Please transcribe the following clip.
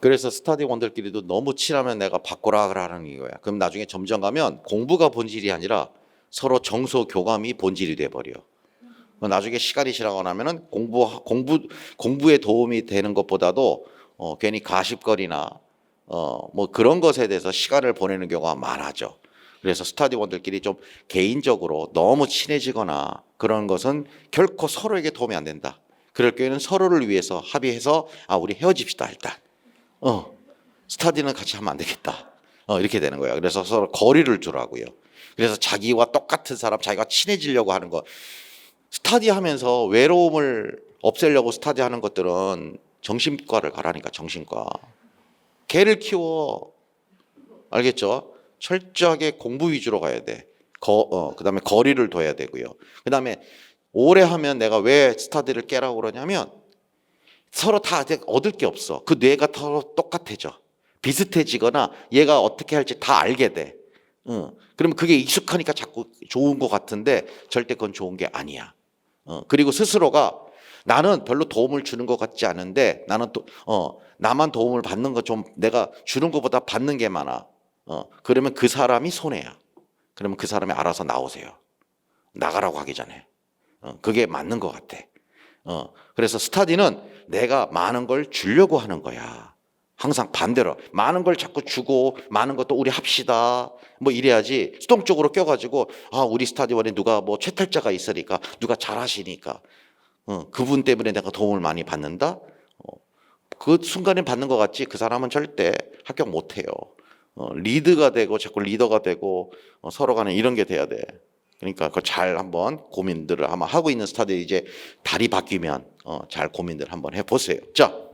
그래서 스타디원들끼리도 너무 친하면 내가 바꾸라 그러는 이거야. 그럼 나중에 점점 가면 공부가 본질이 아니라 서로 정서 교감이 본질이 돼 버려. 나중에 시간이 지나고 나면은 공부 공부 공부에 도움이 되는 것보다도 어, 괜히 가십거리나 어, 뭐 그런 것에 대해서 시간을 보내는 경우가 많아져. 그래서 스타디원들끼리 좀 개인적으로 너무 친해지거나 그런 것은 결코 서로에게 도움이 안 된다. 그럴 경우에는 서로를 위해서 합의해서 아 우리 헤어집시다 일단. 어 스타디는 같이 하면 안 되겠다. 어 이렇게 되는 거야. 그래서 서로 거리를 두라고요. 그래서 자기와 똑같은 사람, 자기가 친해지려고 하는 거. 스타디 하면서 외로움을 없애려고 스타디 하는 것들은 정신과를 가라니까 정신과. 개를 키워. 알겠죠? 철저하게 공부 위주로 가야 돼. 거, 어, 그 다음에 거리를 둬야 되고요. 그 다음에 오래 하면 내가 왜 스타디를 깨라고 그러냐면 서로 다 얻을 게 없어. 그 뇌가 서로 똑같아져. 비슷해지거나 얘가 어떻게 할지 다 알게 돼. 응. 그러면 그게 익숙하니까 자꾸 좋은 것 같은데 절대 그건 좋은 게 아니야. 어, 그리고 스스로가 나는 별로 도움을 주는 것 같지 않은데 나는 또, 어, 나만 도움을 받는 거 좀 내가 주는 것보다 받는 게 많아. 어, 그러면 그 사람이 손해야. 그러면 그 사람이 알아서 나오세요. 나가라고 하기 전에. 어, 그게 맞는 것 같아. 어, 그래서 스타디는 내가 많은 걸 주려고 하는 거야. 항상 반대로 많은 걸 자꾸 주고 많은 것도 우리 합시다. 뭐 이래야지 수동적으로 껴가지고 아 우리 스타디원에 누가 뭐 최탈자가 있으니까 누가 잘하시니까 어, 그분 때문에 내가 도움을 많이 받는다. 어, 그 순간에 받는 것 같지 그 사람은 절대 합격 못해요. 어, 리드가 되고 자꾸 리더가 되고 어, 서로 간에 이런 게 돼야 돼. 그러니까 그 잘 한번 고민들을 아마 하고 있는 스타들이 이제 달이 바뀌면 어, 잘 고민들 한번 해보세요. 자.